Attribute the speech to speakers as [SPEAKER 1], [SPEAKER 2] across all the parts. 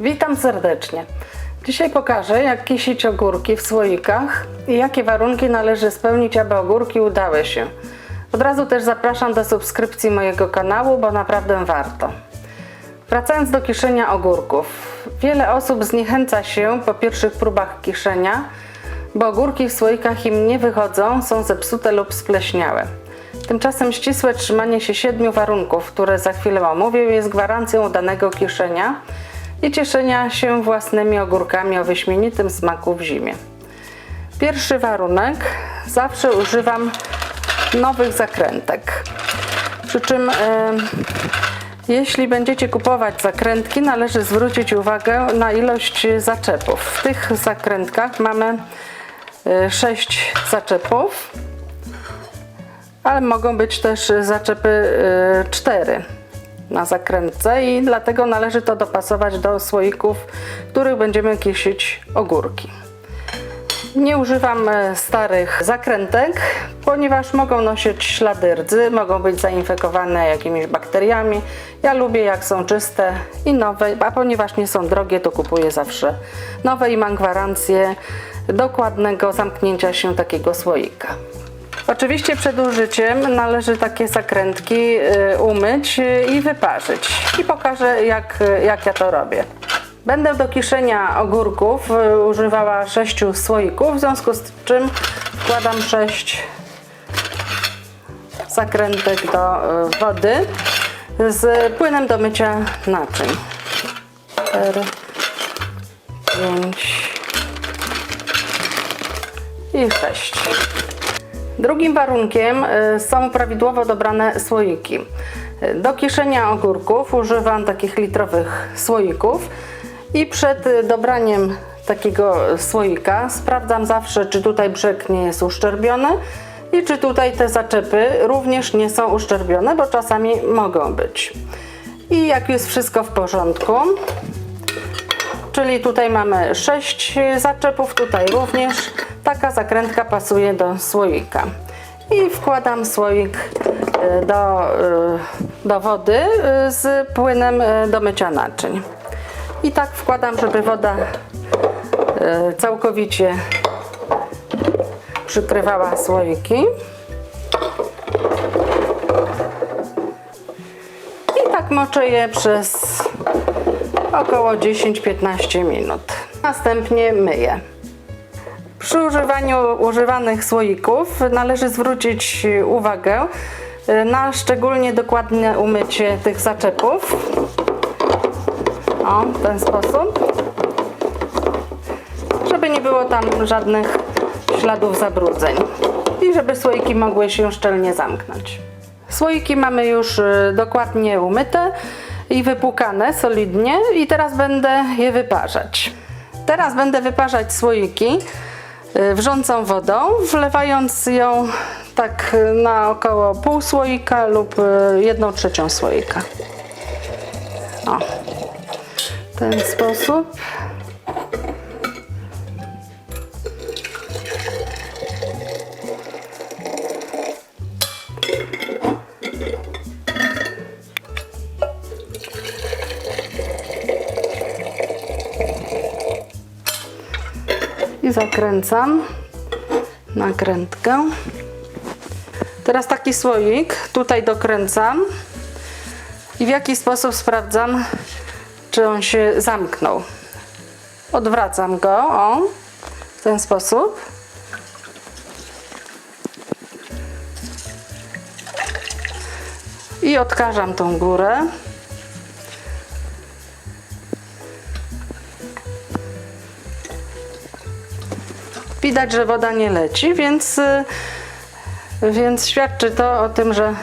[SPEAKER 1] Witam serdecznie. Dzisiaj pokażę, jak kisić ogórki w słoikach i jakie warunki należy spełnić, aby ogórki udały się. Od razu też zapraszam do subskrypcji mojego kanału, bo naprawdę warto. Wracając do kiszenia ogórków. Wiele osób zniechęca się po pierwszych próbach kiszenia, bo ogórki w słoikach im nie wychodzą, są zepsute lub spleśniałe. Tymczasem ścisłe trzymanie się siedmiu warunków, które za chwilę omówię, jest gwarancją udanego kiszenia i cieszenia się własnymi ogórkami o wyśmienitym smaku w zimie. Pierwszy warunek. Zawsze używam nowych zakrętek. Przy czym, e, jeśli będziecie kupować zakrętki, należy zwrócić uwagę na ilość zaczepów. W tych zakrętkach mamy 6 zaczepów, ale mogą być też zaczepy 4 na zakrętce i dlatego należy to dopasować do słoików, w których będziemy kisić ogórki. Nie używam e, starych zakrętek, ponieważ mogą nosić ślady rdzy, mogą być zainfekowane jakimiś bakteriami. Ja lubię jak są czyste i nowe, a ponieważ nie są drogie, to kupuję zawsze nowe i mam gwarancję dokładnego zamknięcia się takiego słoika. Oczywiście przed użyciem należy takie zakrętki y, umyć y, i wyparzyć. I pokażę jak, jak ja to robię. Będę do kiszenia ogórków y, używała 6 słoików, w związku z czym wkładam 6 zakrętek do wody z płynem do mycia naczyń. 4, 5 i 6. Drugim warunkiem y, są prawidłowo dobrane słoiki. Y, Do kiszenia ogórków używam takich litrowych słoików i przed dobraniem takiego słoika sprawdzam zawsze, czy tutaj brzeg nie jest uszczerbiony i czy tutaj te zaczepy również nie są uszczerbione, bo czasami mogą być. I jak jest wszystko w porządku, czyli tutaj mamy 6 zaczepów, tutaj również taka zakrętka pasuje do słoika. I wkładam słoik y, do, y, do wody y, z płynem do mycia naczyń. I tak wkładam, żeby woda całkowicie przykrywała słoiki. I tak moczę je przez około 10-15 minut. Następnie myję. Przy używaniu używanych słoików należy zwrócić uwagę na szczególnie dokładne umycie tych zaczepów. O, w ten sposób. Żeby nie było tam żadnych śladów zabrudzeń. I żeby słoiki mogły się szczelnie zamknąć. Słoiki mamy już y, dokładnie umyte i wypłukane solidnie i teraz będę je wyparzać. Teraz będę wyparzać słoiki y, wrzącą wodą, wlewając ją tak y, na około pół słoika lub 1 trzecią słoika. O, w ten sposób. I zakręcam nakrętkę. Teraz taki słoik tutaj dokręcam i w jaki sposób sprawdzam, czy on się zamknął. Odwracam go o, w ten sposób. I odkażam tą górę. Widać, że woda nie leci, więc, y, więc świadczy to o tym, że,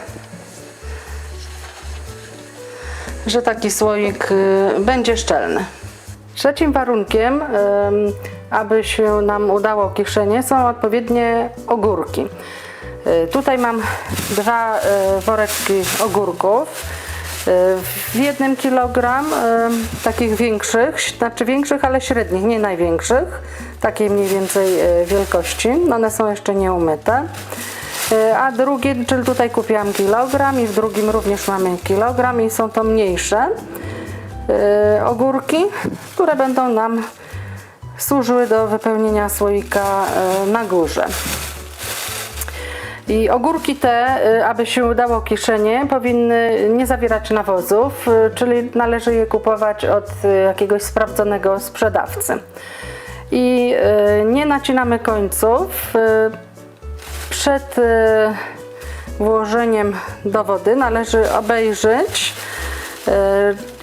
[SPEAKER 1] że taki słoik y, będzie szczelny. Trzecim warunkiem, aby się nam udało kiszenie, są odpowiednie ogórki. Y, Tutaj mam dwa woreczki ogórków. W jednym kilogram takich większych, znaczy większych, ale średnich, nie największych, takiej mniej więcej y, wielkości. One są jeszcze nieumyte. Y, A drugi, czyli tutaj kupiłam kilogram i w drugim również mamy kilogram i są to mniejsze. e, ogórki, które będą nam służyły do wypełnienia słoika e, na górze. I ogórki te, y, aby się udało kieszenie, powinny nie zawierać nawozów, y, czyli należy je kupować od y, jakiegoś sprawdzonego sprzedawcy. I nie nacinamy końców. Przed włożeniem do wody należy obejrzeć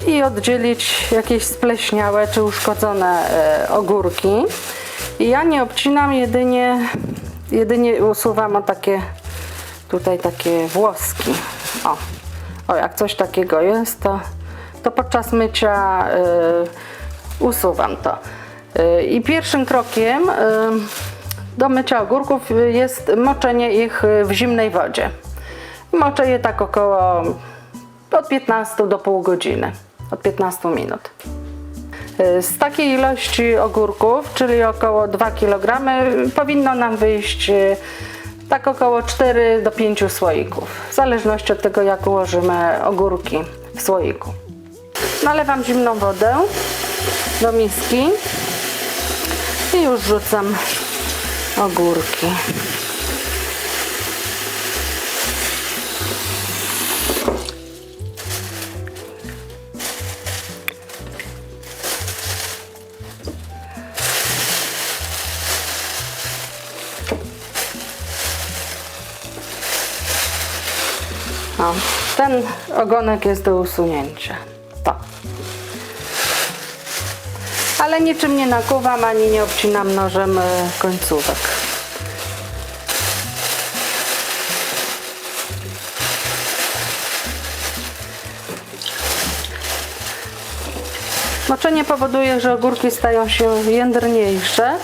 [SPEAKER 1] i oddzielić jakieś spleśniałe czy uszkodzone ogórki. I ja nie obcinam, jedynie, jedynie usuwam o takie tutaj takie włoski. O, o jak coś takiego jest, to, to podczas mycia y, usuwam to. Y, I pierwszym krokiem y, do mycia ogórków jest moczenie ich w zimnej wodzie. Moczę je tak około od 15 do pół godziny, od 15 minut. Z takiej ilości ogórków, czyli około 2 kg, powinno nam wyjść e, tak około 4 do 5 słoików, w zależności od tego, jak ułożymy ogórki w słoiku. Nalewam zimną wodę do miski i już rzucam ogórki. O, ten ogonek jest do usunięcia. To. Ale niczym nie nakuwam ani nie obcinam nożem e, końcówek. Moczenie powoduje, że ogórki stają się jędrniejsze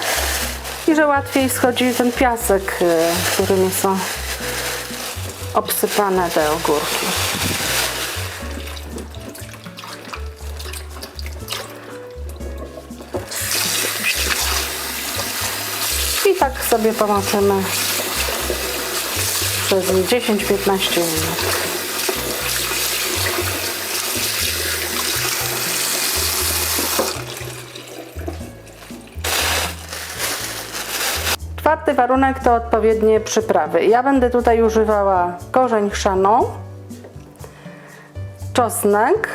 [SPEAKER 1] i że łatwiej schodzi ten piasek, e, którymi są obsypane te ogórki. I tak sobie pomoczymy przez 10-15 minut. Czwarty warunek to odpowiednie przyprawy. Ja będę tutaj używała korzeń chrzanu, czosnek,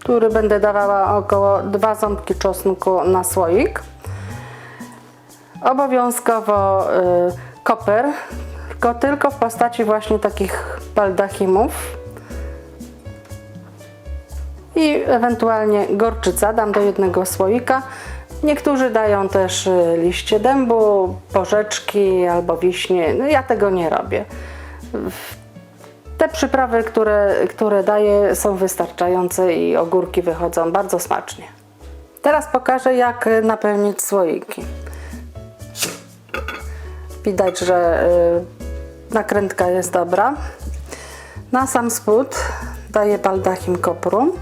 [SPEAKER 1] który będę dawała około 2 ząbki czosnku na słoik. Obowiązkowo y, koper, tylko, tylko w postaci właśnie takich baldachimów. I ewentualnie gorczyca dam do jednego słoika. Niektórzy dają też y, liście dębu, porzeczki albo wiśnie. No ja tego nie robię. Te przyprawy, które, które daję, są wystarczające i ogórki wychodzą bardzo smacznie. Teraz pokażę, jak napełnić słoiki. Widać, że y, nakrętka jest dobra. Na sam spód daję baldachim kopru.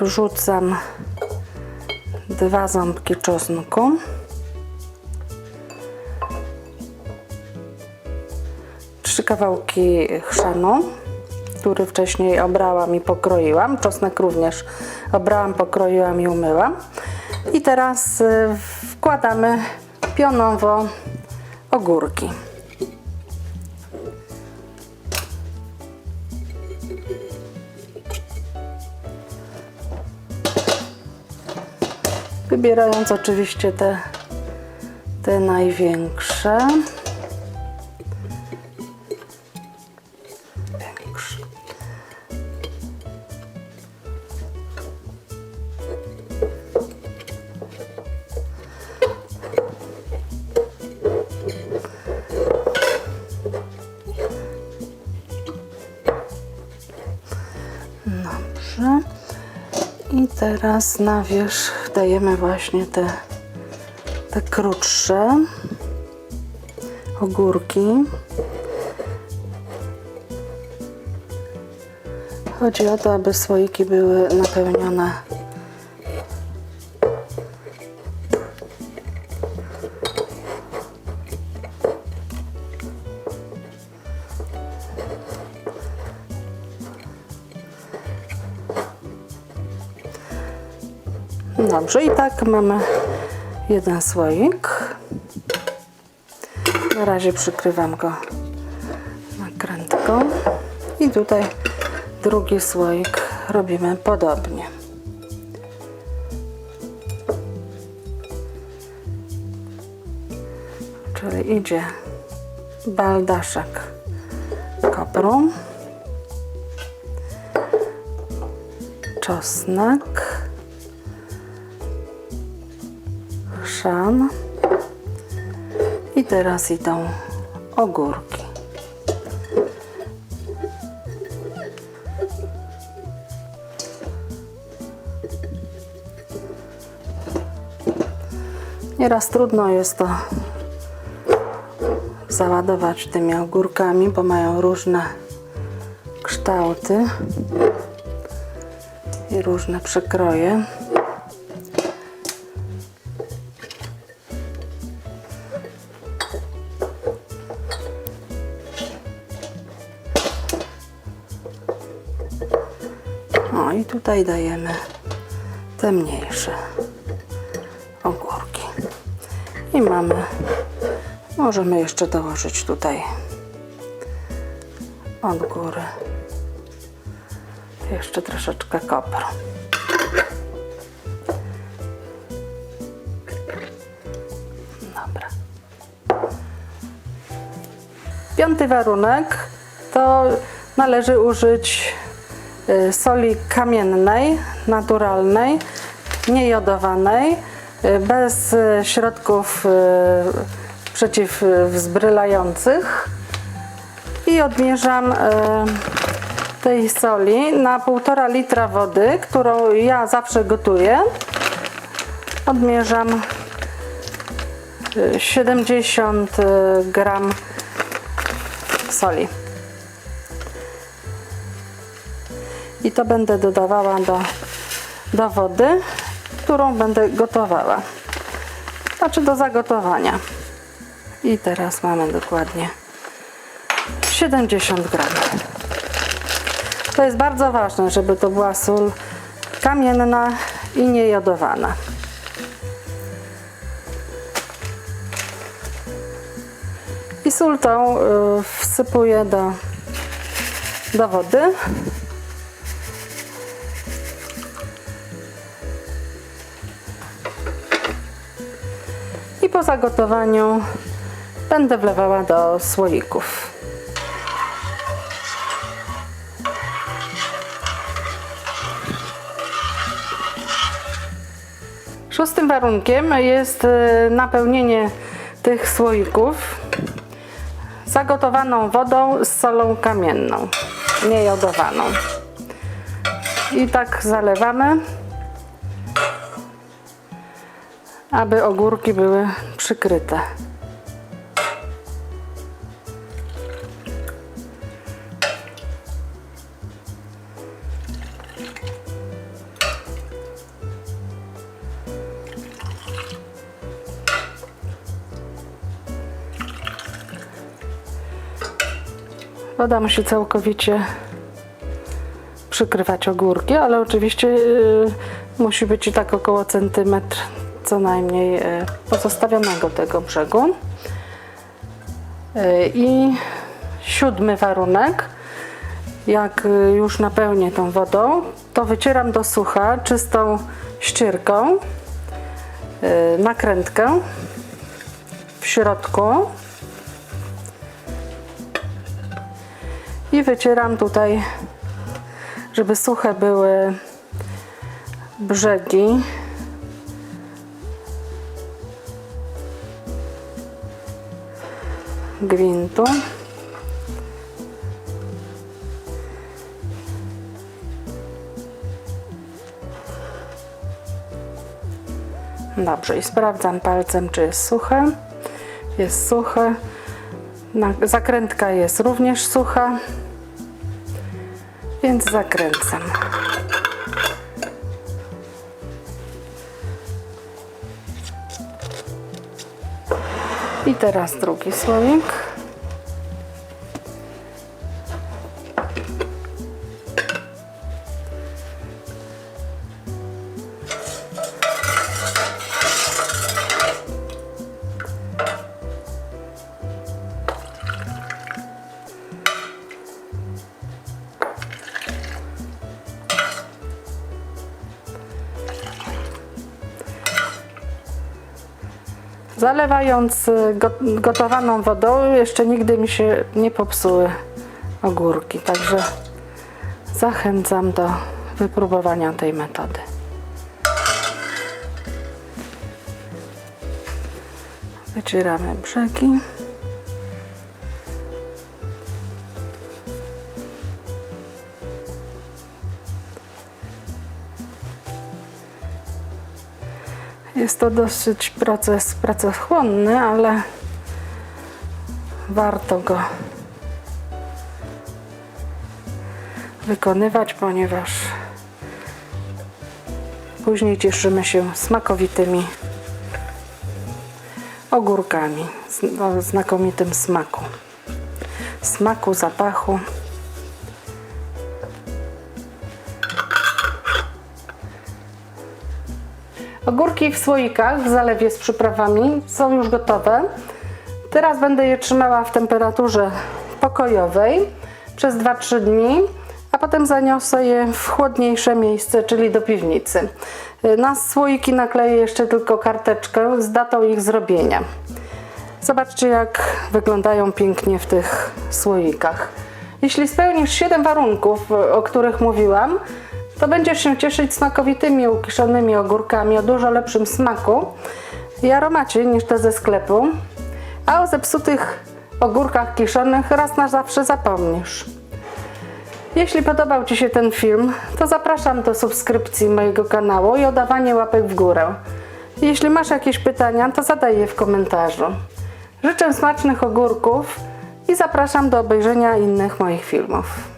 [SPEAKER 1] Wrzucam dwa ząbki czosnku. Trzy kawałki chrzanu, który wcześniej obrałam i pokroiłam. Czosnek również obrałam, pokroiłam i umyłam. I teraz y, wkładamy pionowo ogórki. Wybierając oczywiście te, te największe. Większe. Dobrze. I teraz na wierzch dajemy właśnie te, te krótsze ogórki. Chodzi o to, aby słoiki były napełnione Dobrze, i tak mamy jeden słoik. Na razie przykrywam go nakrętką. I tutaj drugi słoik robimy podobnie. Czyli idzie baldaszek kopru, czosnek, i teraz idą ogórki. Nieraz trudno jest to załadować tymi ogórkami, bo mają różne kształty i różne przekroje. Tutaj dajemy te mniejsze ogórki. I mamy, możemy jeszcze dołożyć tutaj od góry jeszcze troszeczkę kopru. Dobra. Piąty warunek to należy użyć soli kamiennej, naturalnej, niejodowanej, y, bez y, środków y, przeciwwzbrylających i odmierzam y, tej soli na 1,5 litra wody, którą ja zawsze gotuję. Odmierzam y, 70 gram soli. I to będę dodawała do, do wody, którą będę gotowała. Znaczy do zagotowania. I teraz mamy dokładnie 70 gram. To jest bardzo ważne, żeby to była sól kamienna i niejodowana. I sól tą y, wsypuję do, do wody. Po zagotowaniu będę wlewała do słoików. Szóstym warunkiem jest y, napełnienie tych słoików zagotowaną wodą z solą kamienną, niejodowaną. I tak zalewamy, aby ogórki były przykryte. Woda musi całkowicie przykrywać ogórki, ale oczywiście y, musi być i tak około centymetr co najmniej y, pozostawionego tego brzegu. Y, I siódmy warunek, jak y, już napełnię tą wodą, to wycieram do sucha czystą ścierką nakrętkę w środku i wycieram tutaj, żeby suche były brzegi. Gwintu. Dobrze, i sprawdzam palcem, czy jest suche. Jest suche. Zakrętka jest również sucha, więc zakręcam. I teraz drugi słoik. Zalewając y, go- gotowaną wodą, jeszcze nigdy mi się nie popsuły ogórki, także zachęcam do wypróbowania tej metody. Wycieramy brzegi. Jest to dosyć proces pracochłonny, ale warto go wykonywać, ponieważ później cieszymy się smakowitymi ogórkami o znakomitym smaku. Smaku, zapachu. Ogórki w słoikach w zalewie z przyprawami są już gotowe. Teraz będę je trzymała w temperaturze pokojowej przez 2-3 dni, a potem zaniosę je w chłodniejsze miejsce, czyli do piwnicy. Na słoiki nakleję jeszcze tylko karteczkę z datą ich zrobienia. Zobaczcie, jak wyglądają pięknie w tych słoikach. Jeśli spełnisz 7 warunków, o których mówiłam, to będziesz się cieszyć smakowitymi, ukiszonymi ogórkami o dużo lepszym smaku i aromacie niż te ze sklepu. A o zepsutych ogórkach kiszonych raz na zawsze zapomnisz. Jeśli podobał Ci się ten film, to zapraszam do subskrypcji mojego kanału i o dawanie łapek w górę. Jeśli masz jakieś pytania, to zadaj je w komentarzu. Życzę smacznych ogórków i zapraszam do obejrzenia innych moich filmów.